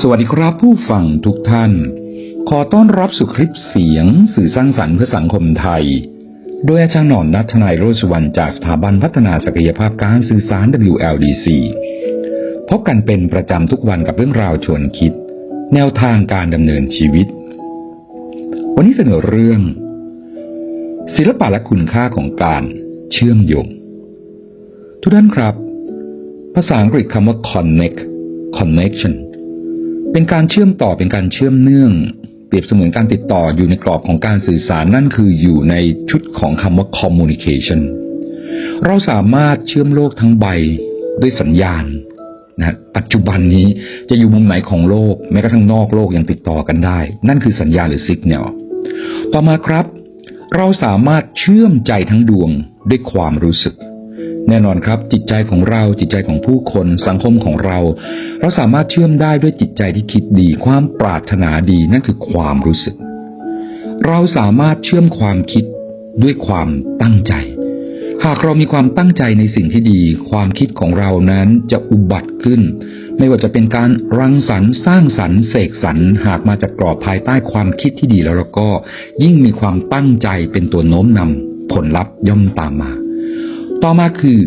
สวัสดีครับผู้ฟังทุกท่าน ขอต้อนรับสู่คลิปเสียงสื่อสร้างสรรค์เพื่อสังคมไทย โดยอาจารย์หนอนนัทนายโรสวรรณจากสถาบันพัฒนาศักยภาพการสื่อสาร WLDC พบกันเป็นประจำทุกวันกับเรื่องราวชวนคิด แนวทางการดำเนินชีวิต วันนี้เสนอเรื่อง ศิลปะและคุณค่าของการเชื่อมโยง ทุกท่านครับ ภาษาอังกฤษคำว่า connect connection เป็นการเชื่อมต่อเป็นการเชื่อมเนื่อง เปรียบเสมือนการติดต่ออยู่ในกรอบของการสื่อสารนั่นคืออยู่ในชุดของคำว่า communication เราสามารถเชื่อมโลกทั้งใบด้วยสัญญาณนะปัจจุบันนี้จะอยู่มุมไหนของโลก แม้กระทั่งนอกโลกยังติดต่อกันได้ นั่นคือสัญญาณหรือ signal ต่อมาครับ เราสามารถเชื่อมใจทั้งดวงด้วยความรู้สึก แน่นอนครับ จิตใจของเราจิตใจของผู้คน สังคมของเรา เราสามารถเชื่อมได้ด้วยจิตใจที่คิดดี ความปรารถนาดีนั่นคือความรู้สึก เราสามารถเชื่อมความคิดด้วยความตั้งใจ หากเรามีความตั้งใจในสิ่งที่ดี ความคิดของเรานั้นจะอุบัติขึ้น ไม่ว่าจะเป็นการรังสรรค์สร้างสรรค์เสกสรรหากมาจากกรอบภายใต้ความคิดที่ดีแล้วเราก็ ยิ่งมีความตั้งใจเป็นตัวโน้มนำผลลัพธ์ย่อมตามมา ต่อมาคือ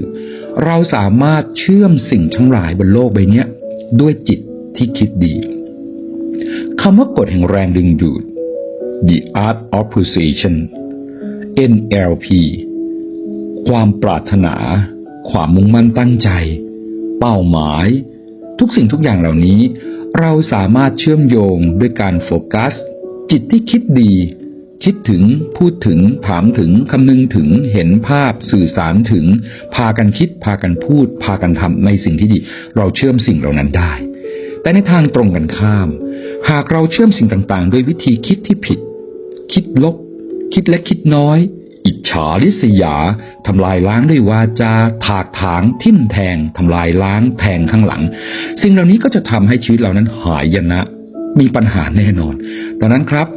เราสามารถเชื่อมสิ่งทั้งหลายบนโลกใบนี้ด้วยจิตที่คิดดีคำว่ากฎแห่งแรงดึงดูด The Art of Persuasion NLP ความปรารถนา ความมุ่งมั่นตั้งใจ เป้าหมาย ทุกสิ่งทุกอย่างเหล่านี้ เราสามารถเชื่อมโยงด้วยการโฟกัส จิตที่คิดดี คิดถึง พูดถึง ถามถึง คำนึงถึง เห็นภาพ สื่อสารถึง พากันคิด พากันพูด พากันทำในสิ่งที่ดี เราเชื่อมสิ่งเหล่านั้นได้ แต่ในทางตรงกันข้าม หากเราเชื่อมสิ่งต่างๆ ด้วยวิธีคิดที่ผิด คิดลบ คิดเล็กคิดน้อย อิจฉาริษยา ทำลายล้างด้วยวาจา ถากถาง ทิ่มแทง ทำลายล้าง แทงข้างหลัง สิ่งเหล่านี้ก็จะทำให้ชีวิตเรานั้นหายนะ มีปัญหาแน่นอนดังนั้นครับ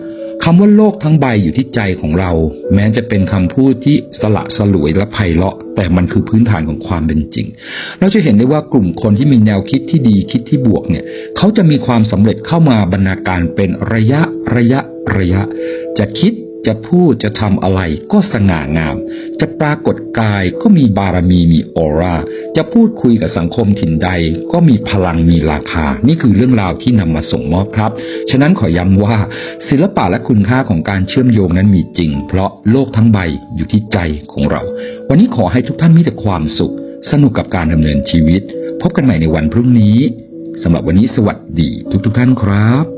คำว่าโลกทั้งใบอยู่ที่ใจของเรา แม้จะเป็นคำพูดที่สละสลวยและไพเราะ แต่มันคือพื้นฐานของความเป็นจริง เราจะเห็นได้ว่ากลุ่มคนที่มีแนวคิดที่ดีคิดที่บวกเนี่ย เขาจะมีความสำเร็จเข้ามาบรรณาการเป็นระยะระยะระยะ จะคิด จะพูดจะทำอะไรก็สง่างาม จะปรากฏกายก็มีบารมีมีออร่า จะพูดคุยกับสังคมถิ่นใด ก็มีพลังมีราคา นี่คือเรื่องราวที่นำมาส่งมอบครับ ฉะนั้นขอย้ำว่า ศิลปะและคุณค่าของการเชื่อมโยงนั้นมีจริง เพราะโลกทั้งใบอยู่ที่ใจของเรา วันนี้ขอให้ทุกท่านมีแต่ความสุข สนุกกับการดำเนินชีวิต พบกันใหม่ในวันพรุ่งนี้สำหรับวันนี้สวัสดีทุกๆทท่านครับ